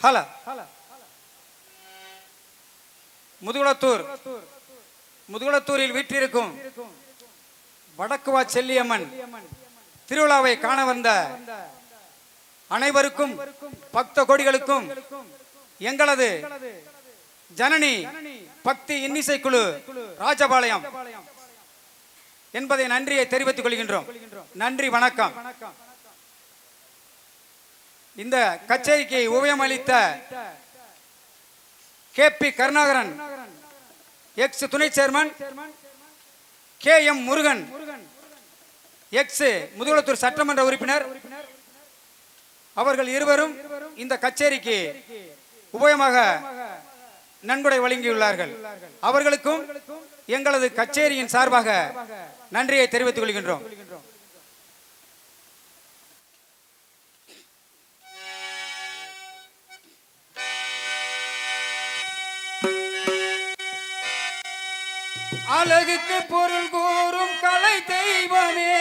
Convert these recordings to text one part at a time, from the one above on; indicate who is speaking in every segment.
Speaker 1: Hello. Mudukulathur. முதுகுளத்தூரில் வீற்றிருக்கும் வடக்குவா செல்லியம்மன் திருவிழாவை காண வந்த அனைவருக்கும் பக்த கோடிகளுக்கும் எங்களது ஜனனி பக்தி இன்னிசை குழு ராஜபாளையம் என்பதை நன்றியை தெரிவித்துக் கொள்கின்றோம். நன்றி வணக்கம். இந்த கச்சேரிக்கு உபயமளித்த கே பி கருணாகரன் எக்ஸ் துணை chairman K M Murugan ex Mudukulathur சட்டமன்ற உறுப்பினர். அவர்கள் இருவரும் இந்த கச்சேரிக்கு உபயமாக நன்கொடை வழங்கியுள்ளார்கள். அவர்களுக்கும் எங்களது கச்சேரியின் சார்பாக நன்றியை தெரிவித்துக் கொள்கின்றோம். அழகுக்கு பொருள் கூறும் கலை தெய்வமே.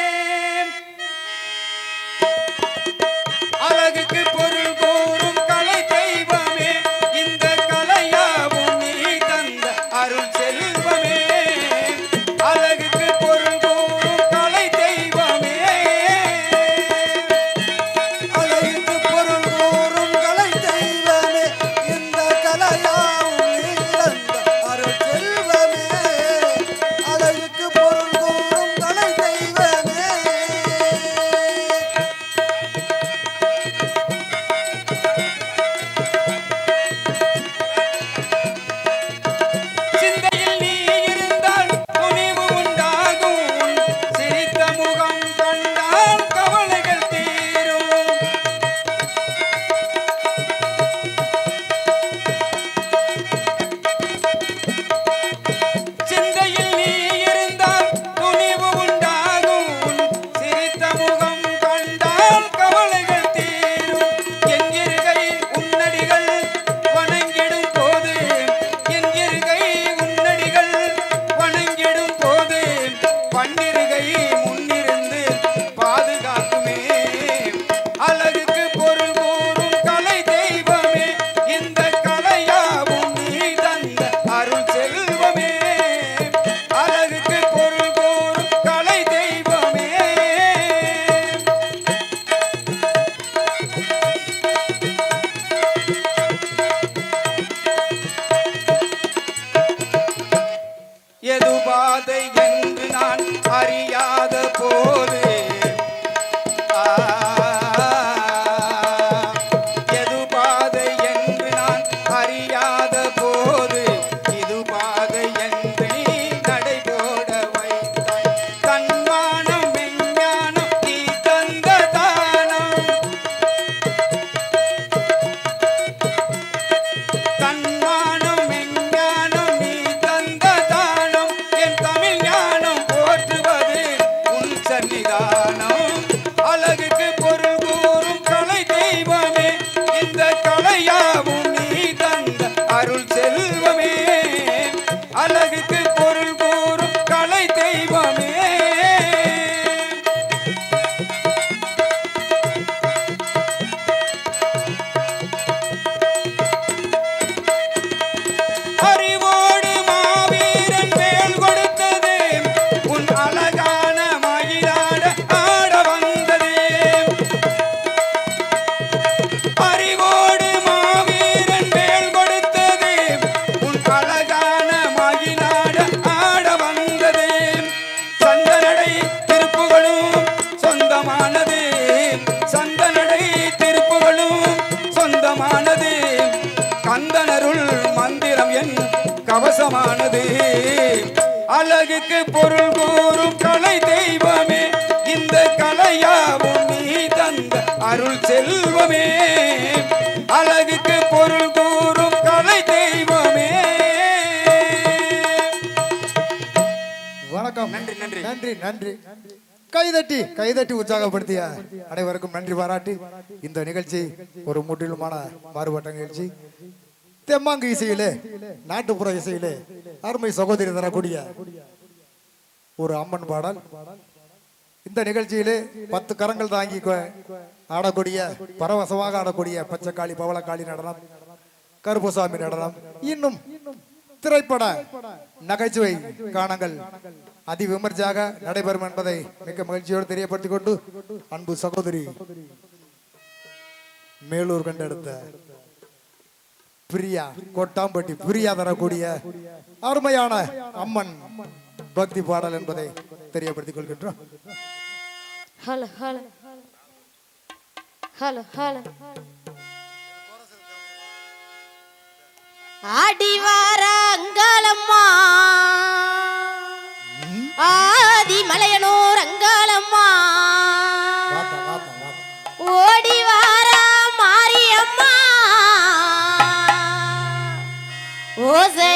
Speaker 1: அழகுக்கு அழகுக்கு பொருள் கூறும் கலை தெய்வமே
Speaker 2: இந்த கலையாவும்
Speaker 1: நீ தந்த அருள் செல்வமே. அழகுக்கு பொருள் கூறும் கலை தெய்வமே.
Speaker 2: வணக்கம்.
Speaker 1: நன்றி, நன்றி.
Speaker 2: நன்றி நன்றி. கைதட்டி கைதட்டி உற்சாகப்படுத்திய அனைவருக்கும் நன்றி பாராட்டி இந்த நிகழ்ச்சி ஒரு முற்றிலுமான மாறுபட்ட நிகழ்ச்சி. தெம்மாங்கு இசையிலே நாட்டுப்புற இசையிலே அருமை சகோதரி தரக்கூடிய ஒரு அம்மன் பாடல். இந்த நிகழ்ச்சியிலே பத்து கரங்கள் தாங்கி ஆடக்கூடிய பரவசமாக ஆடக்கூடிய பச்சைக்காளி பவளக்காளி நடனம் கருப்புசாமி நடனம் இன்னும் திரைப்பட நகைச்சுவை காணங்கள் அதி அதிவிமர்சியாக நடைபெறும் என்பதை மிக்க மகிழ்ச்சியோடு தெரியப்படுத்திக் கொண்டு அன்பு சகோதரி மேலூர் கண்டெடுத்த பிரியா கொட்டாம்பட்டி பிரியா தரக்கூடிய அருமையான அம்மன் பக்தி பாடல் என்பதை தெரியப்படுத்திக் கொள்கின்றோம்.
Speaker 3: ஹலோ அடிவாரங்காலம்மா ஆதி மலையனூர்
Speaker 2: அங்காலம்மா
Speaker 3: ஓடிவாரா மாரியம்மா.
Speaker 2: ஓசை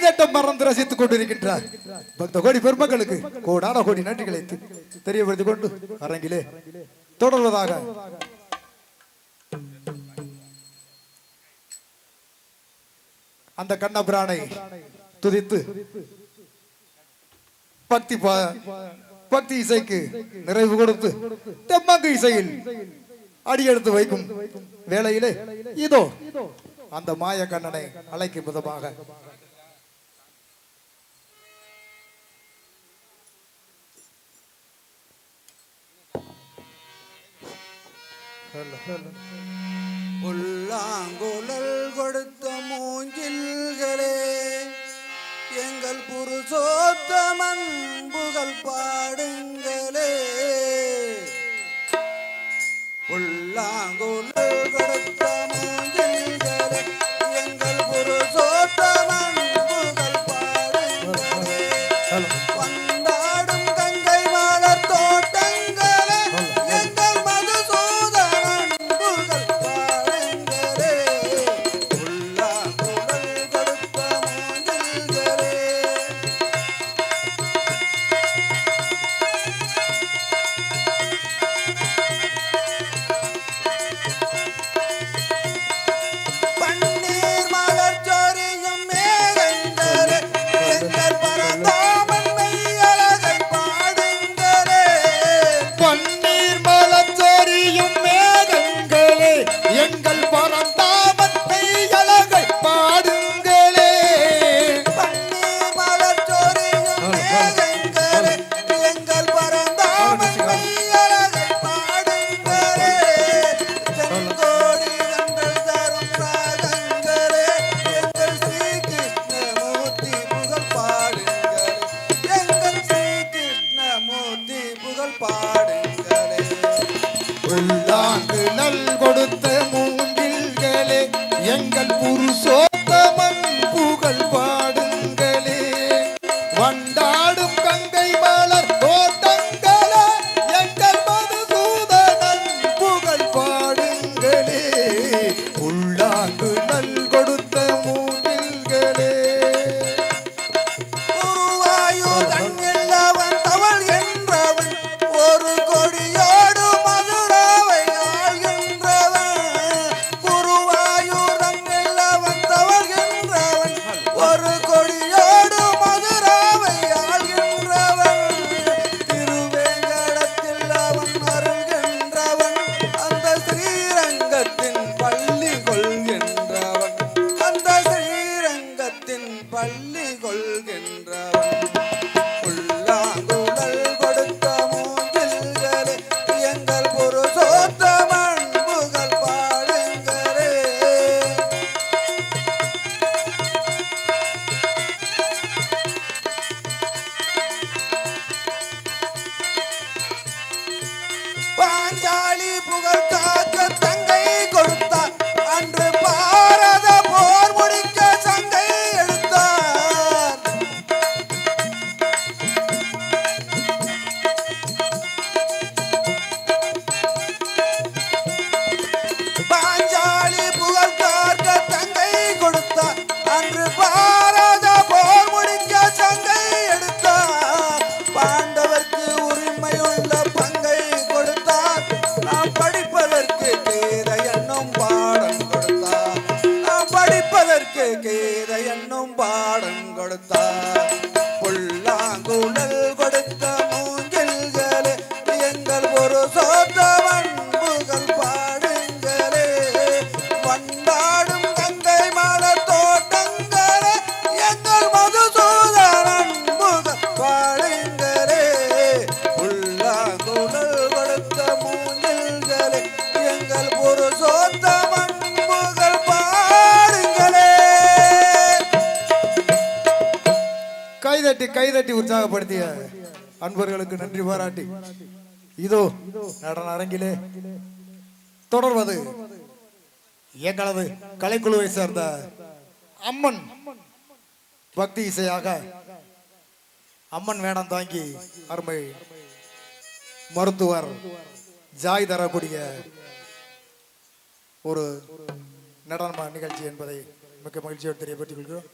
Speaker 2: கைதட்டம் மறந்து ரசித்துக் கொண்டிருக்கின்றார். பக்த கோடி பெருமக்களுக்கு கோடான கோடி நன்றிகளை தெரியப்படுத்திக் கொண்டு அரங்கிலே தொடர்வதாக. அந்த கண்ணபிரானை துதித்து பக்தி பக்தி இசைக்கு நிறைவு கொடுத்து தெம்மாங்கு இசையில் அடியெடுத்து வைக்கும் வேளையிலே இதோ அந்த மாய கண்ணனை அழைக்கும் விதமாக
Speaker 4: உள்ளாங்குழல் கொடுத்த மூங்கில்களே எங்கள் புருஷோத்தமன் புகழ் பாடுங்களே. உள்ளாங்குழல் கொடுத்த கொண்டாடும் கங்கை மலர் கோட்டங்கள எங்கள் மதுசூதனன் புகழ் பாடுங்களே.
Speaker 2: உள்ளாங்கு நல் கொடுத்த மூங்கில்களே.
Speaker 4: உருவாயுதன் எல்லாவன் தவள் என்றவன் ஒரு கொடியோடு மதுராவை ஆழ்கின்றவன் குருவாயூரன் எல்லாவன் தவள் என்றவன் ஒரு
Speaker 2: கைதட்டி உற்சாகப்படுத்திய அன்பர்களுக்கு நன்றி பாராட்டி. இதோ நடன அரங்கிலே தொடர்வது எங்களது கலைக்குழுவை சேர்ந்த அம்மன் பக்தி இசையாக அம்மன் வேடம் தாங்கி அருமை மருத்துவர் ஜாய் தரக்கூடிய ஒரு நடன நிகழ்ச்சி என்பதை மிக மகிழ்ச்சியோடு தெரியப்பட்டுக் கொள்கிறோம்.